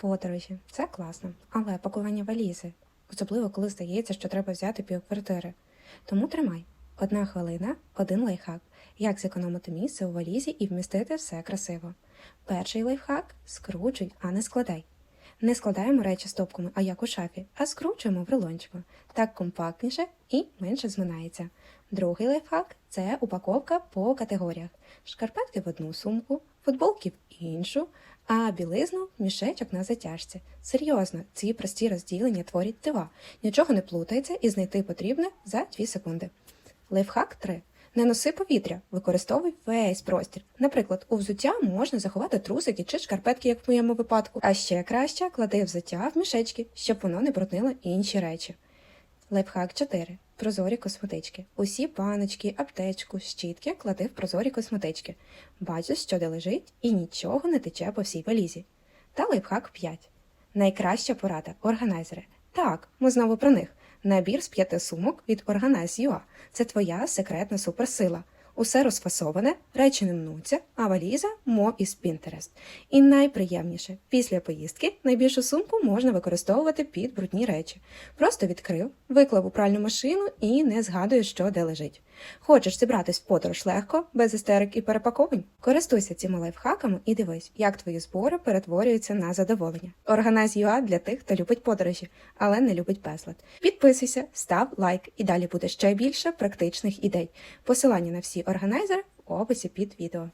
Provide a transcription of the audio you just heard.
Подорожі це класно, але пакування валізи, особливо коли здається, що треба взяти півквартири. Тому тримай. Одна хвилина, один лайфхак. Як зекономити місце у валізі і вмістити все красиво. Перший лайфхак скручуй, а не складай. Не складаємо речі стопками, а як у шафі, а скручуємо в рулончику. Так компактніше і менше зминається. Другий лайфхак це упаковка по категоріях: шкарпетки в одну сумку, футболки в іншу, а білизну мішечок на затяжці. Серйозно, ці прості розділення творять дива. Нічого не плутається і знайти потрібне за 2 секунди. Лайфхак 3. Не носи повітря, використовуй весь простір. Наприклад, у взуття можна заховати трусики чи шкарпетки, як в моєму випадку. А ще краще клади взуття в мішечки, щоб воно не бруднило інші речі. Лайфхак 4. Прозорі косметички. Усі баночки, аптечку, щітки клади в прозорі косметички. Бачиш, що де лежить, і нічого не тече по всій валізі. Та лайфхак 5. Найкраща порада органайзери. Так, ми знову про них. Набір з п'яти сумок від Organize.ua. Це твоя секретна суперсила. Усе розфасоване, речі не мнуться, а валіза мов із Pinterest. І найприємніше, після поїздки найбільшу сумку можна використовувати під брудні речі. Просто відкрив, виклав у пральну машину і не згадуєш, що де лежить. Хочеш зібратись в подорож легко, без істерик і перепаковань? Користуйся цими лайфхаками і дивись, як твої збори перетворюються на задоволення. Organize.ua для тих, хто любить подорожі, але не любить безлад. Підписуйся, став лайк і далі буде ще більше практичних ідей. Посилання на всі органайзери в описі під відео.